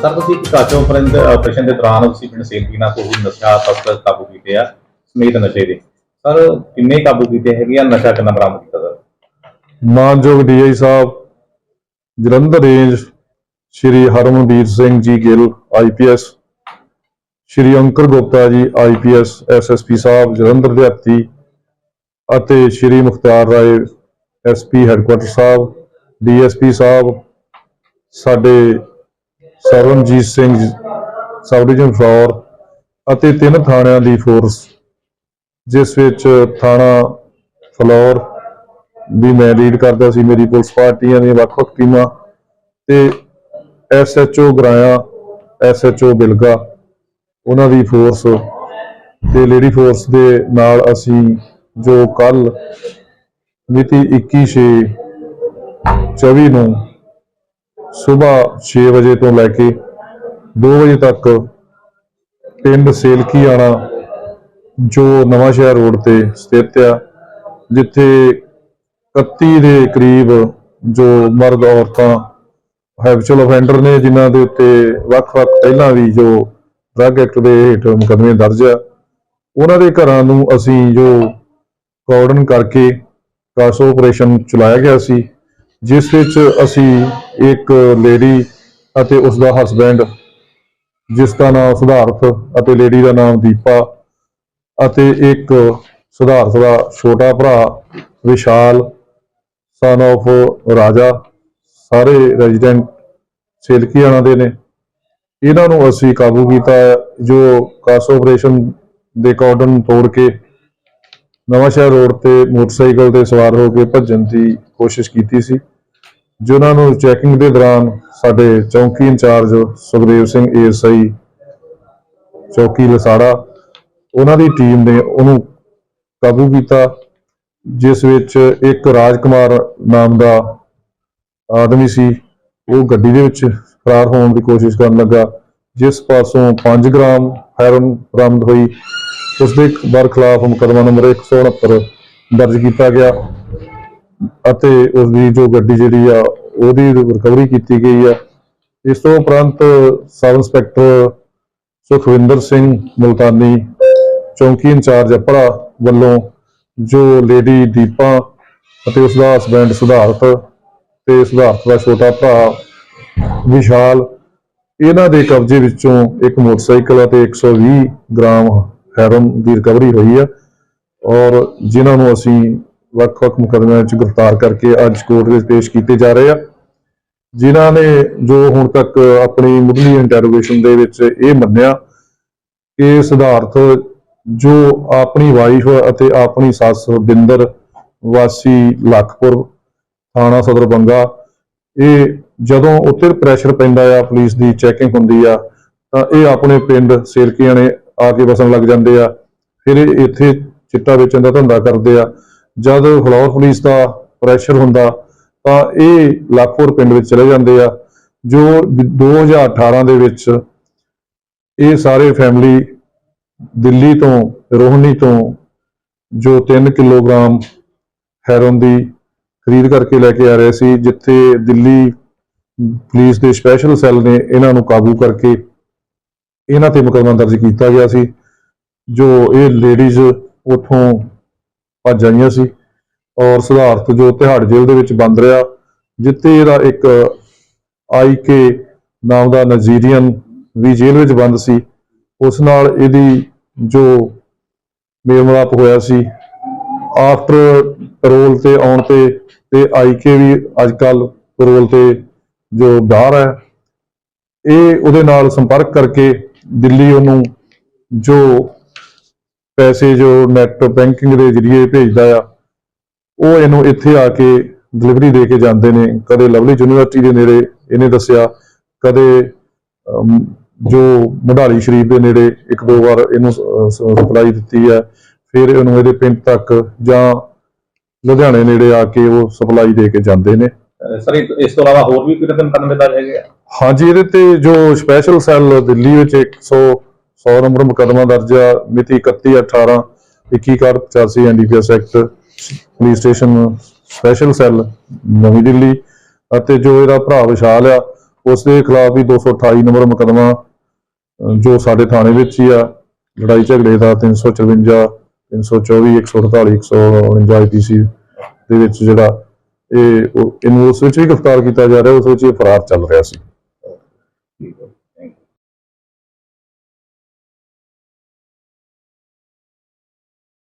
ਸੀ ਕਿ ਕਾਚੋ ਫਰੰਦ ਆਪਰੇਸ਼ਨ ਦੇ ਦੌਰਾਨ ਅਸੀਂ ਪਿੰਡ ਸੇਲਕੀਨਾ ਤੋਂ ਨਸ਼ਾ ਤਸਕਰ ਕਾਬੂ ਕੀਤੇ ਆ, ਸਮੇਤ ਨਸ਼ੇ ਦੇ। ਸਰ, ਕਿੰਨੇ ਕਾਬੂ ਕੀਤੇ ਹੈਗੇ ਆ, ਨਸ਼ਾ ਕਿੰਨਾ ਬਰਾਮਦ ਕੀਤਾ ਸਰ? ਮਾਨਯੋਗ ਡੀਆਈ ਸਾਹਿਬ, Jalandhar range Shri Harmanveer Singh ji Gill IPS Shri Ankur Gupta ji IPS SSP ਸਾਹਿਬ, ਜਲੰਧਰ ਦੇ ਹੱਤੀ ਅਤੇ ਸ਼੍ਰੀ ਮੁਖਤਾਰ ਰਾਏ ਐਸਪੀ ਹੈੱਡਕੁਆਟਰ ਸਾਹਿਬ ਡੀਐਸਪੀ ਸਾਹਿਬ, ਸਾਡੇ ਸਰਵਨਜੀਤ ਸਿੰਘ ਸਬ ਡਿਵੀਜ਼ਨ ਫਲੋਰ ਅਤੇ ਤਿੰਨ ਥਾਣਿਆਂ ਦੀ ਫੋਰਸ ਜਿਸ ਵਿੱਚ ਥਾਣਾ ਫਲੋਰ ਵੀ ਮੈਂ ਲੀਡ ਕਰਦਾ ਸੀ, ਮੇਰੀ ਪੁਲਿਸ ਪਾਰਟੀਆਂ ਦੀਆਂ ਵੱਖ-ਵੱਖ ਟੀਮਾਂ ਤੇ ਐਸਐਚਓ ਗਰਾਇਆ ਐਸਐਚਓ ਬਿਲਗਾ, ਉਹਨਾਂ ਦੀ ਫੋਰਸ ਤੇ ਲੇਡੀ ਫੋਰਸ ਦੇ ਨਾਲ ਅਸੀਂ ਜੋ ਕੱਲ ਮਿਤੀ 21 24 ਨੂੰ ਸਵੇਰ 6 ਵਜੇ ਤੋਂ ਲੈ ਕੇ 2 ਵਜੇ ਤੱਕ ਪਿੰਡ ਸੇਲਕੀਆਣਾ, ਜੋ ਨਵਾਂ ਸ਼ਹਿਰ ਰੋਡ ਤੇ ਸਥਿਤ ਆ, ਜਿੱਥੇ 31 ਦੇ ਕਰੀਬ ਜੋ ਮਰਦ ਔਰਤਾਂ ਹੈਬਚੁਅਲ ਅਫੈਂਡਰ ਨੇ ਜਿਨ੍ਹਾਂ ਦੇ ਉੱਤੇ ਵੱਖ-ਵੱਖ ਪਹਿਲਾਂ ਵੀ ਜੋ ਡਰੱਗ ਐਕਟ ਦੇ ਹੇਠ ਮੁਕੱਦਮੇ ਦਰਜ ਆ, ਉਹਨਾਂ ਦੇ ਘਰਾਂ ਨੂੰ ਅਸੀਂ ਜੋ ਕਾਰਡਨ ਕਰਕੇ ਕਾਸੋ ਆਪਰੇਸ਼ਨ ਚਲਾਇਆ ਗਿਆ ਸੀ। ਜਿਸ ਵਿੱਚ ਅਸੀਂ ਇੱਕ ਲੇਡੀ ਅਤੇ ਉਸ ਦਾ ਹਸਬੈਂਡ ਜਿਸ ਦਾ ਨਾਮ ਸੁਧਾਰਥ ਅਤੇ ਲੇਡੀ ਦਾ ਨਾਮ ਦੀਪਾ ਅਤੇ ਇੱਕ ਸੁਧਾਰਥ ਦਾ ਛੋਟਾ ਭਰਾ ਵਿਸ਼ਾਲ ਸਨ of ਰਾਜਾ, ਸਾਰੇ ਰੈਜ਼ੀਡੈਂਟ ਸੇਲਕੀਆਣਾ ਦੇ ਨੇ। ਇਹਨਾਂ ਨੂੰ ਅਸੀਂ ਕਾਬੂ ਕੀਤਾ ਜੋ ਕਾਸ ਆਪਰੇਸ਼ਨ ਦੇ ਕਾਰਡਨ ਤੋੜ ਕੇ ਨਵਾਂਸ਼ਹਿਰ ਰੋਡ ਤੇ ਮੋਟਰਸਾਈਕਲ ਤੇ ਸਵਾਰ ਹੋ ਕੇ ਭੱਜਣ ਦੀ ਕੋਸ਼ਿਸ਼ ਕੀਤੀ ਸੀ, ਜਿਨ੍ਹਾਂ ਨੂੰ ਚੈਕਿੰਗ ਦੇ ਦੌਰਾਨ ਸਾਡੇ ਚੌਕੀ ਇੰਚਾਰਜ ਸੁਖਦੇਵ ਸਿੰਘ ਏਐਸਆਈ ਚੌਕੀ ਲਸਾੜਾ, ਉਹਨਾਂ ਦੀ ਟੀਮ ਨੇ ਉਹਨੂੰ ਕਾਬੂ ਕੀਤਾ, ਜਿਸ ਵਿੱਚ ਇੱਕ ਰਾਜਕੁਮਾਰ ਨਾਮ ਦਾ ਆਦਮੀ ਸੀ, ਉਹ ਗੱਡੀ ਦੇ ਵਿੱਚ ਫਰਾਰ ਹੋਣ ਦੀ ਕੋਸ਼ਿਸ਼ ਕਰਨ ਲੱਗਾ, ਜਿਸ ਪਾਸੋਂ 5 ਗ੍ਰਾਮ ਹੈਰੋਨ ਬਰਾਮਦ ਹੋਈ। ਉਸ ਦੇ ਬਰ ਖਿਲਾਫ ਮੁਕੱਦਮਾ ਨੰਬਰ 169 ਦਰਜ ਕੀਤਾ ਗਿਆ ਅਤੇ ਉਸ ਦੀ ਜੋ ਗੱਡੀ ਜਿਹੜੀ ਆ, ਉਹਦੀ ਰਿਕਵਰੀ ਕੀਤੀ ਗਈ ਆ। ਇਸ ਤੋਂ ਉਪਰੰਤ ਸਬ ਇੰਸਪੈਕਟਰ ਸੁਖਵਿੰਦਰ ਸਿੰਘ ਮੁਲਤਾਨੀ, ਚੌਂਕੀ ਇੰਚਾਰਜ ਅਪਰਾ ਵੱਲੋਂ ਜੋ ਲੇਡੀ ਦੀਪਾ ਅਤੇ ਉਸ ਦਾ ਹਸਬੈਂਡ ਸੁਧਾਰਥ ਤੇ ਸੁਧਾਰਥ ਦਾ ਛੋਟਾ ਭਰਾ ਵਿਸ਼ਾਲ, ਇਹਨਾਂ ਦੇ ਕਬਜ਼ੇ ਵਿੱਚੋਂ ਇੱਕ ਮੋਟਰਸਾਈਕਲ ਅਤੇ 120 ਗ੍ਰਾਮ ਹੈਰੋਨ ਦੀ ਰਿਕਵਰੀ ਹੋਈ ਹੈ ਔਰ ਜਿਨ੍ਹਾਂ ਨੂੰ ਅਸੀਂ ਵੱਖ-ਵੱਖ ਮੁਕੱਦਮਿਆਂ ਵਿੱਚ ਗ੍ਰਿਫਤਾਰ ਕਰਕੇ ਅੱਜ ਕੋਰਟ ਵਿੱਚ ਪੇਸ਼ ਕੀਤੇ ਜਾ ਰਹੇ ਆ, ਜਿਨ੍ਹਾਂ ਨੇ ਜੋ ਹੁਣ ਤੱਕ ਆਪਣੀ ਮੁੱਢਲੀ ਇੰਟਰੋਗੇਸ਼ਨ ਦੇ ਵਿੱਚ ਇਹ ਮੰਨਿਆ ਕਿ ਸਿਧਾਰਥ ਜੋ ਆਪਣੀ ਵਾਈਫ ਅਤੇ ਆਪਣੀ ਸੱਸ ਬਿੰਦਰ ਵਾਸੀ ਲਖਪੁਰ ਥਾਣਾ ਸਦਰ ਬੰਗਾ, ਇਹ ਜਦੋਂ ਉੱਤੇ ਪ੍ਰੈਸ਼ਰ ਪੈਂਦਾ ਆ, ਪੁਲਿਸ ਦੀ ਚੈਕਿੰਗ ਹੁੰਦੀ ਆ, ਤਾਂ ਇਹ ਆਪਣੇ ਪਿੰਡ ਸੇਲਕੀਆਣੇ ਆ ਕੇ ਵਸਣ ਲੱਗ ਜਾਂਦੇ ਆ। ਫਿਰ ਇੱਥੇ ਚਿੱਟਾ ਵੇਚਣ ਦਾ ਧੰਦਾ ਕਰਦੇ ਆ। ਜਦ ਫਲੋਰ ਪੁਲਿਸ ਦਾ ਪ੍ਰੈਸ਼ਰ ਹੁੰਦਾ, ਤਾਂ ਇਹ ਲਖਪੁਰ ਪਿੰਡ ਵਿੱਚ ਚਲੇ ਜਾਂਦੇ ਆ, ਜੋ 2018 ਦੇ ਵਿੱਚ ਇਹ ਸਾਰੇ ਫੈਮਿਲੀ ਦਿੱਲੀ ਤੋਂ ਰੋਹਣੀ ਤੋਂ ਜੋ 3 ਕਿਲੋਗ੍ਰਾਮ ਹੈਰੋਨ ਦੀ ਖਰੀਦ ਕਰਕੇ ਲੈ ਕੇ ਆ ਰਹੇ ਸੀ, ਜਿੱਥੇ ਦਿੱਲੀ ਪੁਲਿਸ ਦੇ ਸਪੈਸ਼ਲ ਸੈੱਲ ਨੇ ਇਹਨਾਂ ਨੂੰ ਕਾਬੂ ਕਰਕੇ ਇਹਨਾਂ ਤੇ ਮੁਕੱਦਮਾ ਦਰਜ ਕੀਤਾ ਗਿਆ ਸੀ, ਜੋ ਇਹ ਲੇਡੀਜ਼ ਉਥੋਂ ਭੱਜ ਆਈਆਂ ਸੀ ਔਰ ਸਿਧਾਰਥ ਜੋ ਤਿਹਾੜ ਜੇਲ੍ਹ ਦੇ ਵਿੱਚ ਬੰਦ ਰਿਹਾ, ਜਿੱਥੇ ਇਹਦਾ ਇੱਕ ਆਈਕੇ ਨਾਮ ਦਾ ਨਜ਼ੀਰੀਅਨ ਵੀ ਜੇਲ੍ਹ ਵਿੱਚ ਬੰਦ ਸੀ, ਉਸ ਨਾਲ ਇਹਦੀ ਜੋ ਮੇਮਲਾਪ ਹੋਇਆ ਸੀ ਆਫਟਰ ਪੈਰੋਲ ਤੇ ਆਉਣ ਤੇ ਤੇ ਆਈਕੇ ਵੀ ਅੱਜ ਕੱਲ ਪੈਰੋਲ ਤੇ ਜੋ ਬਾਹਰ ਹੈ, ਇਹ ਉਹਦੇ ਨਾਲ ਸੰਪਰਕ ਕਰਕੇ ਦਿੱਲੀ ਉਹਨੂੰ ਜੋ ਪੈਸੇ ਜੋ ਨੈਟ ਬੈਂਕਿੰਗ ਦੇ ਜ਼ਰੀਏ ਭੇਜਦਾ ਆ, ਉਹ ਇਹਨੂੰ ਇੱਥੇ ਆ ਕੇ ਡਿਲੀਵਰੀ ਦੇ ਕੇ ਜਾਂਦੇ ਨੇ। ਕਦੇ ਲਵਲੀ ਯੂਨੀਵਰਸਿਟੀ ਦੇ ਨੇੜੇ ਇਹਨੇ ਦੱਸਿਆ, ਕਦੇ ਜੋ ਮਢਾਲੀ ਸ਼ਰੀਫ ਦੇ ਨੇੜੇ ਇੱਕ ਦੋ ਵਾਰ ਇਹਨੂੰ ਸਪਲਾਈ ਦਿੱਤੀ ਹੈ ਫਿਰ ਇਹਨੂੰ ਇਹਦੇ ਪਿੰਡ ਤੱਕ ਜਾਂ ਲੁਧਿਆਣੇ ਨੇੜੇ ਆ ਕੇ ਉਹ ਸਪਲਾਈ ਦੇ ਕੇ ਜਾਂਦੇ ਨੇ। ਸਰ ਇਸ ਤੋਂ ਇਲਾਵਾ ਹੋਰ ਵੀ ਕਿਹੜੇ ਦਿਨ ਮੁਕੱਦਮੇ ਦਰਜ ਹੈਗੇ? ਆ ਹਾਂਜੀ, ਇਹਦੇ ਤੇ ਜੋ ਸਪੈਸ਼ਲ ਸੈੱਲ ਦਿੱਲੀ ਵਿੱਚ 100 100 ਨੰਬਰ ਮੁਕੱਦਮਾ ਦਰਜ ਆ, ਮਿਤੀ 31 18 2185 NDPS act police station special cell ਨਵੀਂ ਦਿੱਲੀ। ਅਤੇ ਜੋ ਇਹਦਾ ਭਰਾ ਵਿਸ਼ਾਲ ਆ ਉਸ ਦੇ ਖਿਲਾਫ ਵੀ 228 ਨੰਬਰ ਮੁਕਦਮਾ ਜੋ ਸਾਡੇ ਥਾਣੇ ਵਿੱਚ ਹੀ ਆ, ਲੜਾਈ ਝਗੜੇ ਦਾ 354 324 148 149 ਆਈਪੀਸੀ ਦੇ ਵਿੱਚ ਜਿਹੜਾ ਇਹ ਇਹਨੂੰ ਉਸ ਵਿੱਚ ਵੀ ਗ੍ਰਿਫਤਾਰ ਕੀਤਾ ਜਾ ਰਿਹਾ, ਉਸ ਵਿੱਚ ਇਹ ਫਰਾਰ ਚੱਲ ਰਿਹਾ ਸੀ।